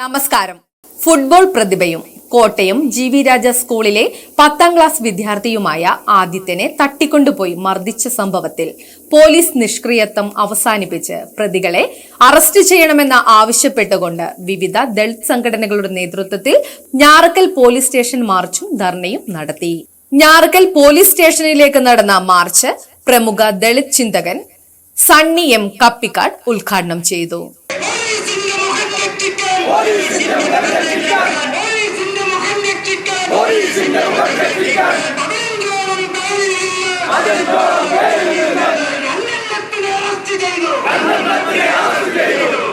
നമസ്കാരം. ഫുട്ബോൾ പ്രതിഭയും Kottayam G V Raja സ്കൂളിലെ പത്താം ക്ലാസ് വിദ്യാർത്ഥിയുമായ ആദിത്യനെ തട്ടിക്കൊണ്ടുപോയി മർദ്ദിച്ച സംഭവത്തിൽ പോലീസ് നിഷ്ക്രിയത്വം അവസാനിപ്പിച്ച് പ്രതികളെ അറസ്റ്റ് ചെയ്യണമെന്ന് ആവശ്യപ്പെട്ടുകൊണ്ട് വിവിധ ദളിത് സംഘടനകളുടെ നേതൃത്വത്തിൽ ഞാറക്കൽ പോലീസ് സ്റ്റേഷൻ മാർച്ചും ധർണയും നടത്തി. ഞാറക്കൽ പോലീസ് സ്റ്റേഷനിലേക്ക് നടന്ന മാർച്ച് പ്രമുഖ ദളിത് ചിന്തകൻ സണ്ണി എം കപ്പിക്കാട് ഉദ്ഘാടനം ചെയ്തു.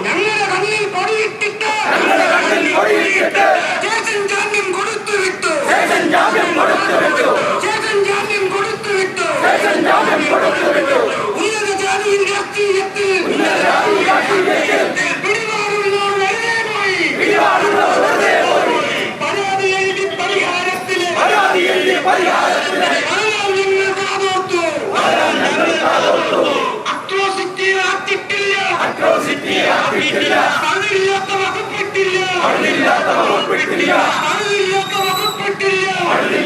ഞങ്ങളുടെ കണ്ണിൽ രക്ഷിക്കാൻ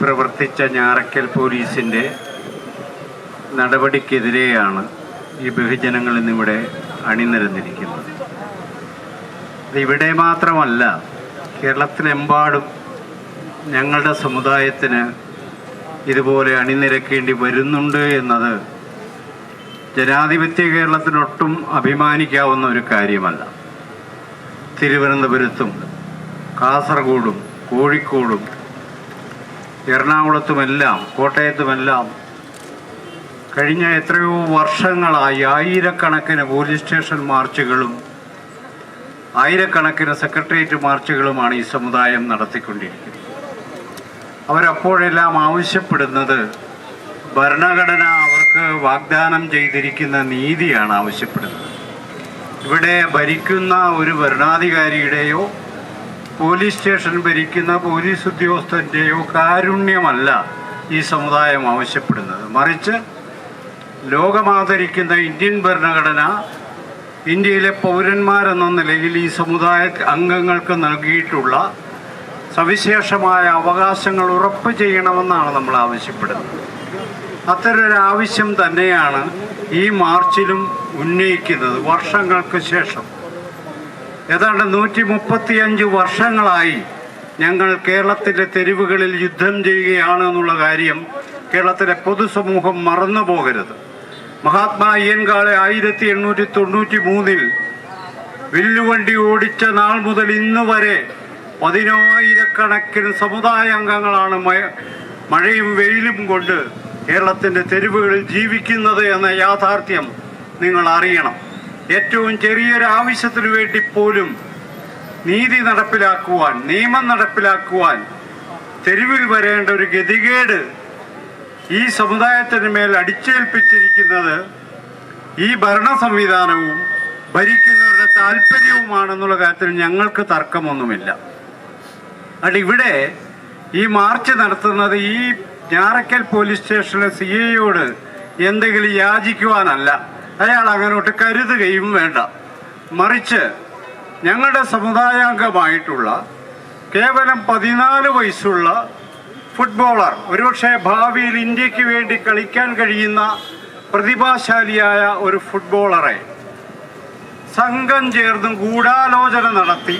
പ്രവർത്തിച്ച ഞാറക്കൽ പോലീസിന്റെ നടപടിക്കെതിരെയാണ് ഈ ബഹുജനങ്ങൾ ഇന്നിവിടെ അണിനിരന്നിരിക്കുന്നത്. ഇവിടെ മാത്രമല്ല കേരളത്തിലെമ്പാടും ഞങ്ങളുടെ സമുദായത്തിന് ഇതുപോലെ അണിനിരക്കേണ്ടി വരുന്നുണ്ട് എന്നത് ജനാധിപത്യ കേരളത്തിനൊട്ടും അഭിമാനിക്കാവുന്ന ഒരു കാര്യമല്ല. തിരുവനന്തപുരത്തും കാസർഗോഡും കോഴിക്കോടും എറണാകുളത്തുമെല്ലാം കോട്ടയത്തുമെല്ലാം കഴിഞ്ഞ എത്രയോ വർഷങ്ങളായി ആയിരക്കണക്കിന് പോലീസ് സ്റ്റേഷൻ മാർച്ചുകളും ആയിരക്കണക്കിന് സെക്രട്ടേറിയറ്റ് മാർച്ചുകളുമാണ് ഈ സമുദായം നടത്തിക്കൊണ്ടിരിക്കുന്നത്. അവരപ്പോഴെല്ലാം ആവശ്യപ്പെടുന്നത് ഭരണഘടന അവർക്ക് വാഗ്ദാനം ചെയ്തിരിക്കുന്ന നീതിയാണ് ആവശ്യപ്പെടുന്നത്. ഇവിടെ ഭരിക്കുന്ന ഒരു ഭരണാധികാരിയുടെയോ പോലീസ് സ്റ്റേഷൻ ഭരിക്കുന്ന പോലീസ് ഉദ്യോഗസ്ഥന്റെയോ കാരുണ്യമല്ല ഈ സമുദായം ആവശ്യപ്പെടുന്നത്. മറിച്ച് ലോകമാദരിക്കുന്ന ഇന്ത്യൻ ഭരണഘടന ഇന്ത്യയിലെ പൗരന്മാരെന്ന നിലയിൽ ഈ സമുദായ അംഗങ്ങൾക്ക് നൽകിയിട്ടുള്ള സവിശേഷമായ അവകാശങ്ങൾ ഉറപ്പ് ചെയ്യണമെന്നാണ് നമ്മൾ ആവശ്യപ്പെടുന്നത്. അത്തരൊരു ആവശ്യം തന്നെയാണ് ഈ മാർച്ചിലും ഉന്നയിക്കുന്നത് വർഷങ്ങൾക്ക് ശേഷം. ഏതാണ്ട് നൂറ്റി മുപ്പത്തിയഞ്ച് വർഷങ്ങളായി ഞങ്ങൾ കേരളത്തിന്റെ തെരുവുകളിൽ യുദ്ധം ചെയ്യുകയാണ് എന്നുള്ള കാര്യം കേരളത്തിലെ പൊതുസമൂഹം മറന്നു പോകരുത്. മഹാത്മാ അയ്യൻകാളെ ആയിരത്തി എണ്ണൂറ്റി തൊണ്ണൂറ്റി മൂന്നിൽ വില്ലുവണ്ടി ഓടിച്ച നാൾ മുതൽ ഇന്ന് വരെ പതിനായിരക്കണക്കിന് സമുദായ അംഗങ്ങളാണ് മഴയും വെയിലും കൊണ്ട് കേരളത്തിന്റെ തെരുവുകളിൽ ജീവിക്കുന്നത് എന്ന യാഥാർത്ഥ്യം നിങ്ങൾ അറിയണം. ഏറ്റവും ചെറിയൊരു ആവശ്യത്തിനു വേണ്ടി പോലും നീതി നടപ്പിലാക്കുവാൻ നിയമം നടപ്പിലാക്കുവാൻ തെരുവിൽ വരേണ്ട ഒരു ഗതികേട് ഈ സമുദായത്തിന് മേൽ അടിച്ചേൽപ്പിച്ചിരിക്കുന്നത് ഈ ഭരണ സംവിധാനവും ഭരിക്കുന്നവരുടെ താല്പര്യവുമാണെന്നുള്ള കാര്യത്തിൽ ഞങ്ങൾക്ക് തർക്കമൊന്നുമില്ല. അത് ഇവിടെ ഈ മാർച്ച് നടത്തുന്നത് ഈ ഞാറക്കൽ പോലീസ് സ്റ്റേഷനിലെ സി എയോട് എന്തെങ്കിലും യാചിക്കുവാനല്ല. അയാൾ അങ്ങനോട്ട് കരുതുകയും വേണ്ട. മറിച്ച് ഞങ്ങളുടെ സമുദായാംഗമായിട്ടുള്ള കേവലം പതിനാല് വയസ്സുള്ള ഫുട്ബോളർ ഒരുപക്ഷെ ഭാവിയിൽ ഇന്ത്യയ്ക്ക് വേണ്ടി കളിക്കാൻ കഴിയുന്ന പ്രതിഭാശാലിയായ ഒരു ഫുട്ബോളറെ സംഘം ചേർന്നും ഗൂഢാലോചന നടത്തി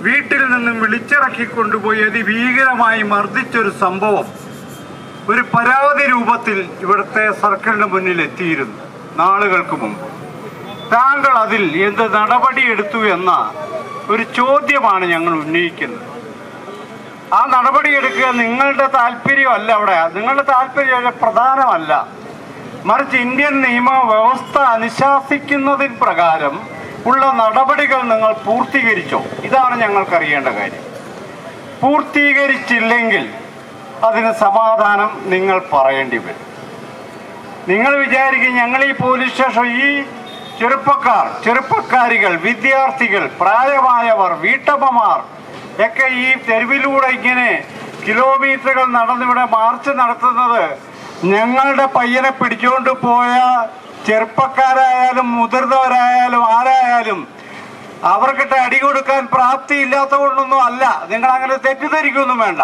വീട്ടിൽ നിന്നും വിളിച്ചിറക്കി കൊണ്ടുപോയി അതിഭീകരമായി മർദ്ദിച്ചൊരു സംഭവം ഒരു പരാതി രൂപത്തിൽ ഇവിടുത്തെ സർക്കിളിന് മുന്നിൽ എത്തിയിരുന്നു നാളുകൾക്ക് മുമ്പ്. താങ്കൾ അതിൽ എന്ത് നടപടിയെടുത്തു എന്ന ഒരു ചോദ്യമാണ് ഞങ്ങൾ ഉന്നയിക്കുന്നത്. ആ നടപടിയെടുക്കുക നിങ്ങളുടെ താല്പര്യമല്ല അവിടെ. നിങ്ങളുടെ താല്പര്യം പ്രധാനമല്ല. മറിച്ച് ഇന്ത്യൻ നിയമ വ്യവസ്ഥ അനുശാസിക്കുന്നതിൻ പ്രകാരം ഉള്ള നടപടികൾ നിങ്ങൾ പൂർത്തീകരിച്ചോ? ഇതാണ് ഞങ്ങൾക്കറിയേണ്ട കാര്യം. പൂർത്തീകരിച്ചില്ലെങ്കിൽ അതിന് സമാധാനം നിങ്ങൾ പറയേണ്ടി വരും. നിങ്ങൾ വിചാരിക്കും ഞങ്ങൾ ഈ പോലീസ് സ്റ്റേഷൻ ഈ ചെറുപ്പക്കാർ ചെറുപ്പക്കാരികൾ വിദ്യാർത്ഥികൾ പ്രായമായവർ വീട്ടമ്മമാർ ഒക്കെ ഈ തെരുവിലൂടെ ഇങ്ങനെ കിലോമീറ്ററുകൾ നടന്നിവിടെ മാർച്ച് നടത്തുന്നത് ഞങ്ങളുടെ പയ്യനെ പിടിച്ചുകൊണ്ട് പോയ ചെറുപ്പക്കാരായാലും മുതിർന്നവരായാലും ആരായാലും അവർക്കിട്ട് അടി കൊടുക്കാൻ പ്രാപ്തി ഇല്ലാത്തതുകൊണ്ടൊന്നും അല്ല. നിങ്ങൾ അങ്ങനെ തെറ്റിദ്ധരിക്കൊന്നും വേണ്ട.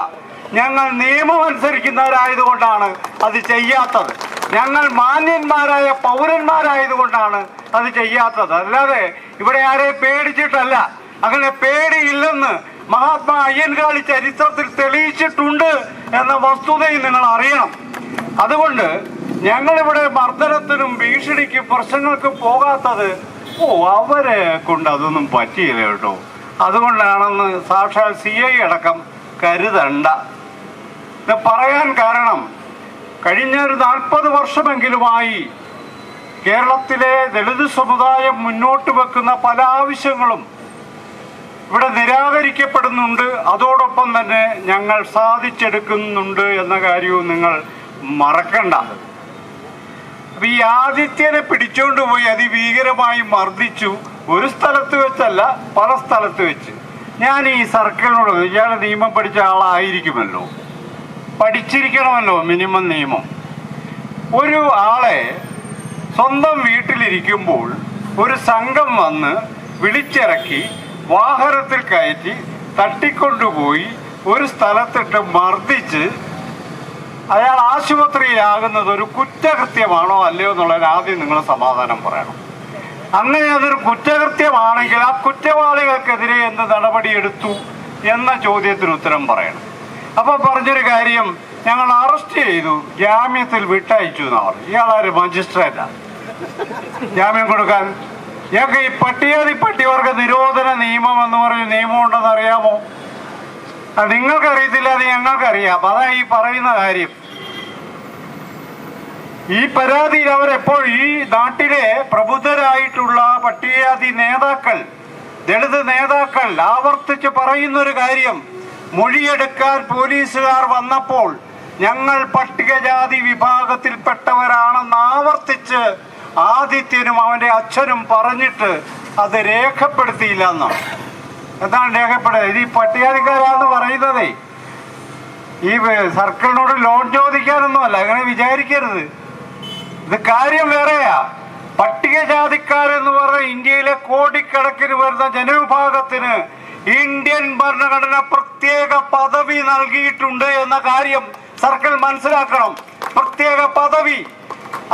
ഞങ്ങൾ നിയമം അനുസരിക്കുന്നവരായതുകൊണ്ടാണ് അത് ചെയ്യാത്തത്. ഞങ്ങൾ മാന്യന്മാരായ പൗരന്മാരായതുകൊണ്ടാണ് അത് ചെയ്യാത്തത്. അല്ലാതെ ഇവിടെ ആരെ പേടിച്ചിട്ടല്ല. അങ്ങനെ പേടിയില്ലെന്ന് മഹാത്മാ അയ്യൻകാളി ചരിത്രത്തിൽ തെളിയിച്ചിട്ടുണ്ട് എന്ന വസ്തുതയും നിങ്ങൾ അറിയണം. അതുകൊണ്ട് ഞങ്ങളിവിടെ മർദ്ദനത്തിനും ഭീഷണിക്കും പ്രശ്നങ്ങൾക്കും പോകാത്തത് ഓ അവരെ കൊണ്ട് അതൊന്നും പറ്റിയില്ല കേട്ടോ. അതുകൊണ്ടാണെന്ന് സാക്ഷാൽ സി ഐ അടക്കം കരുതണ്ട. പറയാൻ കാരണം കഴിഞ്ഞ ഒരു നാൽപ്പത് വർഷമെങ്കിലുമായി കേരളത്തിലെ ദളിത് സമുദായം മുന്നോട്ട് വെക്കുന്ന പല ആവശ്യങ്ങളും ഇവിടെ നിരാകരിക്കപ്പെടുന്നുണ്ട്. അതോടൊപ്പം തന്നെ ഞങ്ങൾ സാധിച്ചെടുക്കുന്നുണ്ട് എന്ന കാര്യവും നിങ്ങൾ മറക്കണ്ട. അപ്പൊ ഈ ആദിത്യനെ പിടിച്ചോണ്ട് പോയി അതിഭീകരമായി മർദ്ദിച്ചു. ഒരു സ്ഥലത്ത് വെച്ചല്ല പല സ്ഥലത്ത് വെച്ച്. ഞാൻ ഈ സർക്കിളിനോട് ഇയാൾ നിയമം പഠിച്ച ആളായിരിക്കുമല്ലോ. പഠിച്ചിരിക്കണമല്ലോ മിനിമം നിയമം. ഒരു ആളെ സ്വന്തം വീട്ടിലിരിക്കുമ്പോൾ ഒരു സംഘം വന്ന് വിളിച്ചിറക്കി വാഹനത്തിൽ കയറ്റി തട്ടിക്കൊണ്ടുപോയി ഒരു സ്ഥലത്തിട്ട് മർദ്ദിച്ച് അയാൾ ആശുപത്രിയിലാകുന്നത് ഒരു കുറ്റകൃത്യമാണോ അല്ലയോ എന്നുള്ളതിന് ആദ്യം നിങ്ങൾ സമാധാനം പറയണം. അങ്ങനെ അതൊരു കുറ്റകൃത്യമാണെങ്കിൽ ആ കുറ്റവാളികൾക്കെതിരെ എന്ത് നടപടിയെടുത്തു എന്ന ചോദ്യത്തിന് ഉത്തരം പറയണം. അപ്പൊ പറഞ്ഞൊരു കാര്യം ഞങ്ങൾ അറസ്റ്റ് ചെയ്തു. ജാമ്യത്തിൽ വിട്ടയച്ചു എന്ന് പറഞ്ഞു ഇയാളൊരു മജിസ്ട്രേറ്റാണ് ജാമ്യം കൊടുക്കാൻ? ഞങ്ങൾക്ക് ഈ പട്ടികാതി പട്ടികവർഗ നിരോധന നിയമം എന്ന് പറഞ്ഞ നിയമം ഉണ്ടെന്ന് അറിയാമോ? അത് നിങ്ങൾക്കറിയത്തില്ല അത് ഞങ്ങൾക്കറിയാം. അതാ ഈ പറയുന്ന കാര്യം. ഈ പരാതിയിൽ അവരെപ്പോൾ ഈ നാട്ടിലെ പ്രബുദ്ധരായിട്ടുള്ള പട്ടികജാതി നേതാക്കൾ ദളിത് നേതാക്കൾ ആവർത്തിച്ച് പറയുന്ന ഒരു കാര്യം. മൊഴിയെടുക്കാൻ പോലീസുകാർ വന്നപ്പോൾ ഞങ്ങൾ പട്ടികജാതി വിഭാഗത്തിൽപ്പെട്ടവരാണെന്ന് ആവർത്തിച്ച് ആദിത്യനും അവന്റെ അച്ഛനും പറഞ്ഞിട്ട് അത് രേഖപ്പെടുത്തിയില്ല എന്നാണ്. എന്താണ് രേഖപ്പെടുത്തുന്നത് ഇത് ഈ പട്ടികജാതിക്കാരാന്ന് പറയുന്നതേ. ഈ സർക്കിളിനോട് ലോൺ ചോദിക്കാനൊന്നുമല്ല അങ്ങനെ വിചാരിക്കരുത്. ഇത് കാര്യം വേറെയാ. പട്ടികജാതിക്കാരെന്ന് പറഞ്ഞ ഇന്ത്യയിലെ കോടിക്കണക്കിന് വരുന്ന ജനവിഭാഗത്തിന് ഇന്ത്യൻ ഭരണഘടന പ്രത്യേക പദവി നൽകിയിട്ടുണ്ട് എന്ന കാര്യം സർക്കിൾ മനസ്സിലാക്കണം. പ്രത്യേക പദവി.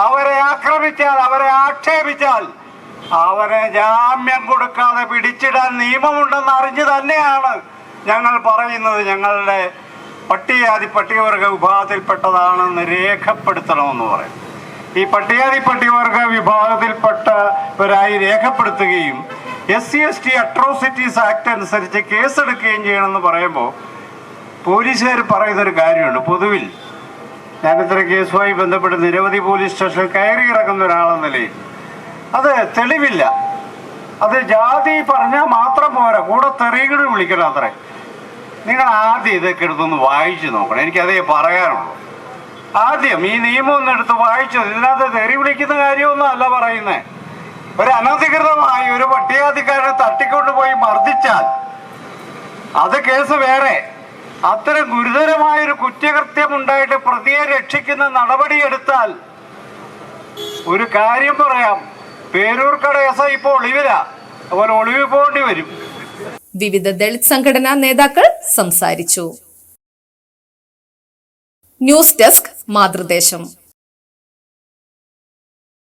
അവരെ ആക്രമിച്ചാൽ അവരെ ആക്ഷേപിച്ചാൽ അവരെ ജാമ്യം കൊടുക്കാതെ പിടിച്ചിടാൻ നിയമമുണ്ടെന്ന് അറിഞ്ഞു തന്നെയാണ് ഞങ്ങൾ പറയുന്നത്. ഞങ്ങളുടെ പട്ടികജാതി പട്ടികവർഗ വിഭാഗത്തിൽപ്പെട്ടതാണെന്ന് രേഖപ്പെടുത്തണമെന്ന് പറയും. ഈ പട്ടികജാതി പട്ടികവർഗ വിഭാഗത്തിൽപ്പെട്ടവരായി രേഖപ്പെടുത്തുകയും S C S T atrocities act അനുസരിച്ച് കേസെടുക്കുകയും ചെയ്യണമെന്ന് പറയുമ്പോൾ പോലീസുകാർ പറയുന്നൊരു കാര്യമുണ്ട്. പൊതുവിൽ ഞാൻ ഇത്ര കേസുമായി ബന്ധപ്പെട്ട് നിരവധി പോലീസ് സ്റ്റേഷനിൽ കയറി ഇറങ്ങുന്ന ഒരാളെന്ന നിലയിൽ അത് തെളിവില്ല. അത് ജാതി പറഞ്ഞാൽ മാത്രം പോരാ. കൂടെ തെറികൾ വിളിക്കണം അത്രേ. നിങ്ങൾ ആദ്യം ഇതൊക്കെ എടുത്തൊന്ന് വായിച്ചു നോക്കണം. എനിക്കതേ പറയാനുള്ളൂ. ആദ്യം ഈ നിയമം ഒന്ന് എടുത്ത് വായിച്ചു ഇതിനകത്ത് തെറി വിളിക്കുന്ന കാര്യമൊന്നും അല്ല പറയുന്നേ. ഒരു അനധികൃതമായി ഒരു പട്ടികാധികാരനെ തട്ടിക്കൊണ്ടുപോയി മർദ്ദിച്ചാൽ അത് കേസ് വേറെ. അത്തരം ഗുരുതരമായ ഒരു കുറ്റകൃത്യം ഉണ്ടായിട്ട് പ്രതിയെ രക്ഷിക്കുന്ന നടപടിയെടുത്താൽ ഒരു കാര്യം പറയാം. പേരൂർക്കട എസ് ഐ ഇപ്പോൾ ഒളിവിലാ. അതുപോലെ ഒളിവിൽ പോകേണ്ടി വരും. വിവിധ ദളിത് സംഘടനാ നേതാക്കൾ സംസാരിച്ചു. News desk Mathrudesam.